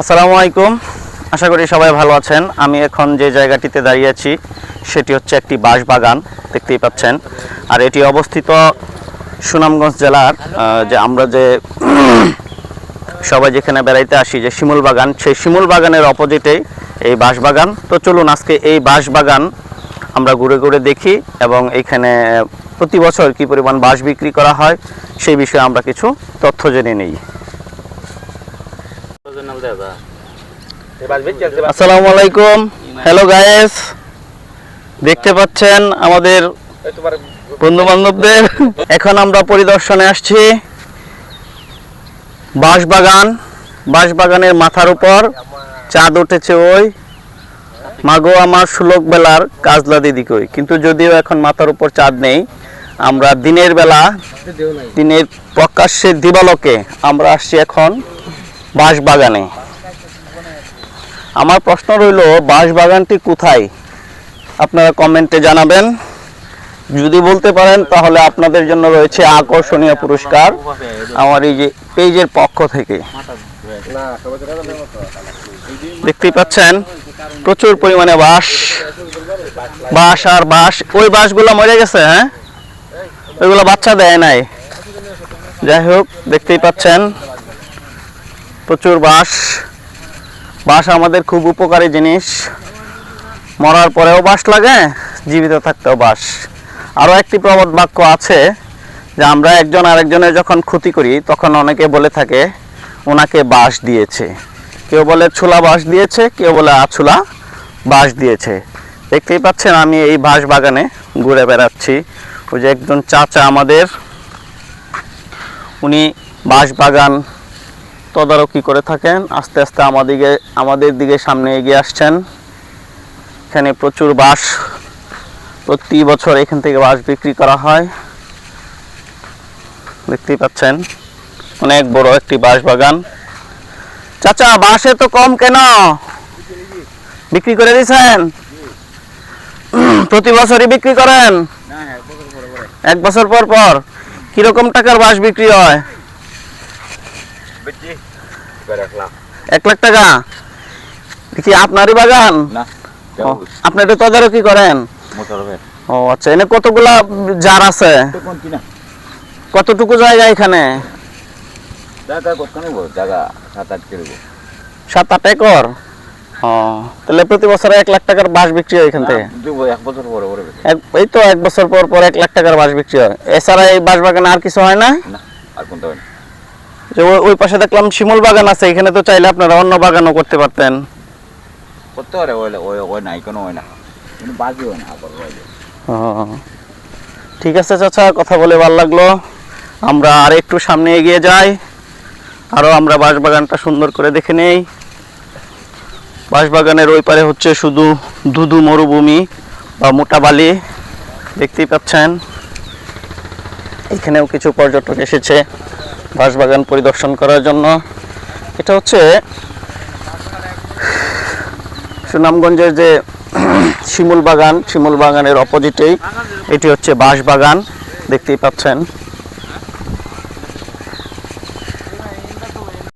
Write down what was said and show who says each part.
Speaker 1: আসসালামু আলাইকুম। আশা করি সবাই ভালো আছেন। আমি এখন যে জায়গাটিতে দাঁড়িয়ে আছি, সেটি হচ্ছে একটি বাঁশ বাগান দেখতেই পাচ্ছেন। আর এটি অবস্থিত সুনামগঞ্জ জেলার যে আমরা যে সবাই যেখানে বেড়াইতে আসি, যে শিমুল বাগান, সেই শিমুল বাগানের অপোজিটেই এই বাঁশ বাগান তো চলুন আজকে এই বাঁশ বাগান আমরা ঘুরে ঘুরে দেখি এবং এইখানে প্রতি বছর কি পরিমাণ বাঁশ বিক্রি করা হয়, সেই বিষয়ে আমরা কিছু তথ্য জেনে নিই। আসসালামু আলাইকুম। হ্যালো গায়েস দেখতে পাচ্ছেন আমাদের বন্ধু বান্ধবদের এখন আমরা পরিদর্শনে আসছি। বাঁশবাগান, বাঁশবাগানের মাথার উপর। চাঁদ উঠেছে ওই। মাগো, আমার সুলক বেলার কাজলা দিদি কই? কিন্তু যদিও এখন মাথার উপর চাঁদ নেই, আমরা দিনের বেলা, দিনের প্রকাশ্যে দিবালোকে আমরা আসছি এখন বাঁশবাগানে। আমার প্রশ্ন রইল, বাঁশবাগানটি কোথায়? আপনারা কমেন্টে জানাবেন। যদি বলতে পারেন, তাহলে আপনাদের জন্য রয়েছে আকর্ষণীয় পুরস্কার আমার এই যে পেজের পক্ষ থেকে। দেখতেই পাচ্ছেন, প্রচুর পরিমাণে বাঁশ। বাঁশ আর বাঁশ। ওই বাঁশগুলো মরে গেছে হ্যাঁ? ওইগুলো বাচ্চা দেয় নাই। যাই হোক, দেখতেই পাচ্ছেন। প্রচুর বাঁশ। বাঁশ আমাদের খুব উপকারী জিনিস। মরার পরেও বাঁশ লাগে, জীবিত থাকতেও বাঁশ। আরও একটি প্রবাদ বাক্য আছে যে আমরা একজন আরেকজনের যখন ক্ষতি করি, তখন অনেকে বলে থাকে, ওনাকে বাঁশ দিয়েছে। কেউ বলে, ছুলা বাঁশ দিয়েছে। কেউ বলে, আছুলা বাঁশ দিয়েছে। দেখতেই পাচ্ছেন, আমি এই বাঁশ বাগানে ঘুরে বেড়াচ্ছি। ওই যে একজন চাচা আমাদের, উনি বাঁশ বাগান তদারকি করে থাকেন, আস্তে আস্তে আমাদিকে আমাদের দিকে সামনে এগিয়ে আসছেন। এখানে প্রচুর বাঁশ, প্রতি বছর এখান থেকে বাঁশ বিক্রি করা হয়। দেখতেই পাচ্ছেন, অনেক বড় একটি বাঁশ বাগান। চাচা, বাঁশে তো কম কেন? বিক্রি করে দিয়েছেন? প্রতি বছরই বিক্রি করেন? এক বছর পর পর। কীরকম টাকার বাঁশ বিক্রি হয়? এক লাখ টাকা? কি আপনারই বাগান? আপনি এটা তদারকি করেন? ও আচ্ছা এনে কতগুলা জার আছে? কতটুকু জায়গা এখানে?
Speaker 2: সাত আট
Speaker 1: একর? তাহলে প্রতি বছর এক লাখ টাকার বাঁশ বিক্রি হয় এখান থেকে?
Speaker 2: দুবো এক বছর পরে পরে বেশি
Speaker 1: এক- এই তো এক বছর পর পর এক লাখ টাকার বাঁশ বিক্রি হয়। এছাড়া এই বাঁশ বাগানে আর কিছু হয় না
Speaker 2: আর কোনটা হয় না।
Speaker 1: যে ওই- ওই পাশে দেখলাম শিমুল বাগান আছে এখানে তো চাইলে আপনারা অন্য বাগানও করতে পারতেন।
Speaker 2: করতে পারে ওই ওই ওই নাই কোনো হয় না। কিন্তু বাজি হয় না আবার ওই
Speaker 1: ঠিক আছে চাচা কথা বলে ভালো লাগল। আমরা আর একটু সামনে এগিয়ে যাই। আরও আমরা বাঁশবাগানটা সুন্দর করে দেখে নেই। বাঁশবাগানের ওই পারে হচ্ছে শুধু ধুধু মরুভূমি বা মোটা বালি দেখতেই পাচ্ছেন। এখানেও কিছু পর্যটক এসেছে। বাঁশবাগান পরিদর্শন করার জন্য। এটা হচ্ছে সুনামগঞ্জের যে শিমুল বাগান, শিমুল বাগানের অপোজিটেই এটি হচ্ছে বাঁশ বাগান দেখতেই পাচ্ছেন।